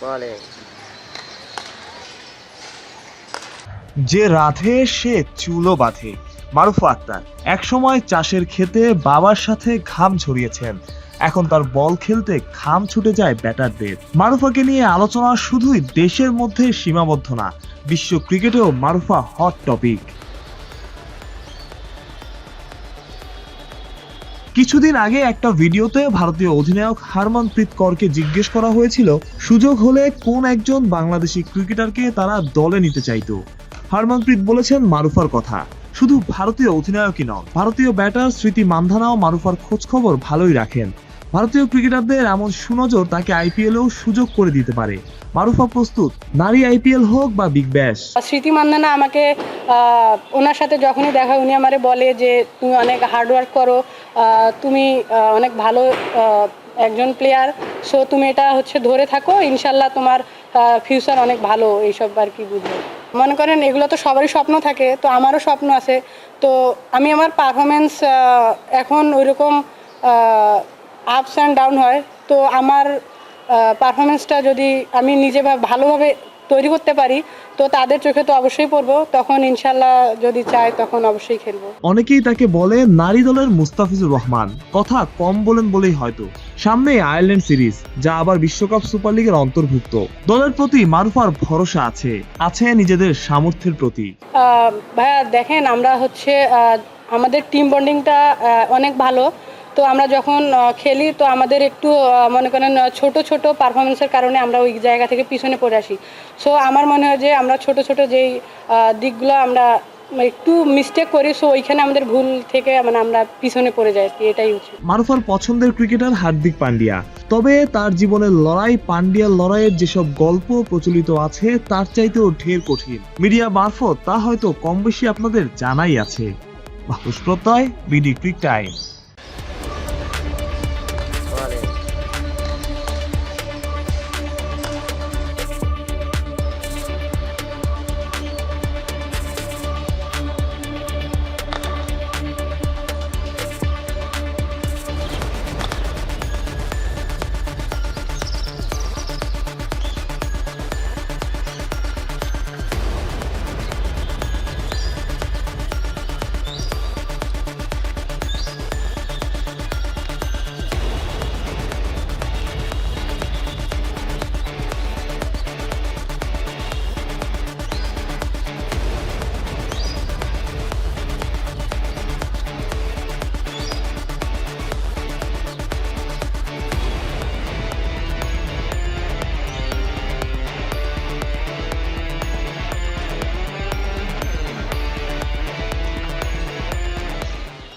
বলে। যে রাধে, সে চুলো বাঁধে। মারুফা আক্তার, একসময় চাষের ক্ষেতে বাবার সাথে ঘাম ঝরিয়েছেন। এখন তার বল খেলতে ঘাম ছুটে যায় ব্যাটারদের। মারুফাকে নিয়ে আলোচনা শুধুই দেশের মধ্যে সীমাবদ্ধ না, বিশ্ব ক্রিকেটেও মারুফা হট টপিক কিছুদিন আগে একটা ভিডিওতে ভারতীয় অধিনায়ক হারমনপ্রীত করকে জিজ্ঞেস করা হয়েছিল, সুযোগ হলে কোন একজন বাংলাদেশি ক্রিকেটারকে তারা দলে নিতে চাইত। হারমনপ্রীত বলেছেন, মারুফার কথা। শুধু ভারতীয় অধিনায়কই নন, ভারতীয় ব্যাটার স্মৃতি মান্ধানাও মারুফার খোঁজখবর ভালোই রাখেন। ভারতীয় ক্রিকেটারদের এমন সুনজর তাকে আইপিএলেও সুযোগ করে দিতে পারে। মারুফা প্রস্তুত, নারী আইপিএল হোক বা বিগ ব্যাশ। স্মৃতি মান্দানা আমাকে ওনার সাথে যখনই দেখা উনি আমারে বলে যে, তুমি অনেক হার্ড ওয়ার্ক করো তুমি অনেক ভালো একজন প্লেয়ার সো তুমি এটা হচ্ছে ধরে থাকো, ইনশাল্লাহ তোমার ফিউচার অনেক ভালো, এইসব আর কি বুঝব মনে করেন এগুলো তো সবারই স্বপ্ন থাকে, তো আমারও স্বপ্ন আছে। তো আমি আমার পারফরমেন্স এখন ওইরকম আপস অ্যান্ড ডাউন হয়। তো আমার পারফরমেন্সটা যদি আমি নিজে ভালোভাবে তৈরি করতে পারি তো তাদের চোখে তো অবশ্যই পড়ব। তখন ইনশাল্লাহ যদি চাই তখন অবশ্যই খেলব। অনেকেই তাকে বলে নারী দলের মুস্তাফিজুর রহমান। কথা কম বলেন বলেই হয়তো। সামনে আয়ারল্যান্ড সিরিজ যা আবার বিশ্বকাপ সুপার লিগের অন্তর্ভুক্ত। দলের প্রতি মারুফার ভরসা আছে। আছে নিজেদের সামর্থ্যের প্রতি। ভাইয়া দেখেন আমরা হচ্ছে আমাদের টিম বন্ডিংটা অনেক ভালো। তো আমরা যখন খেলি, তো আমাদের একটু মনে করেন ছোট ছোট পারফরমেন্সের কারণে আমরা ওই জায়গা থেকে পিছনে পড়ে আসি। সো আমার মনে হয় যে আমরা ছোট ছোট যেই দিকগুলো আমরা একটু মিস্টেক করি সো ওইখানে আমাদের ভুল থেকে মানে আমরা পিছনে পড়ে যাই এটাই হচ্ছে। মারুফার পছন্দের ক্রিকেটার হার্দিক পান্ডিয়া। তবে তার জীবনের লড়াই, পান্ডিয়ার লড়াইয়ের যেসব গল্প প্রচলিত আছে, তার চাইতেও ঢের কঠিন। মিডিয়া মারফত তা হয়তো কম বেশি আপনাদের জানাই আছে। মাহুস প্রত্যয়, বিডি ক্রিক টাইম।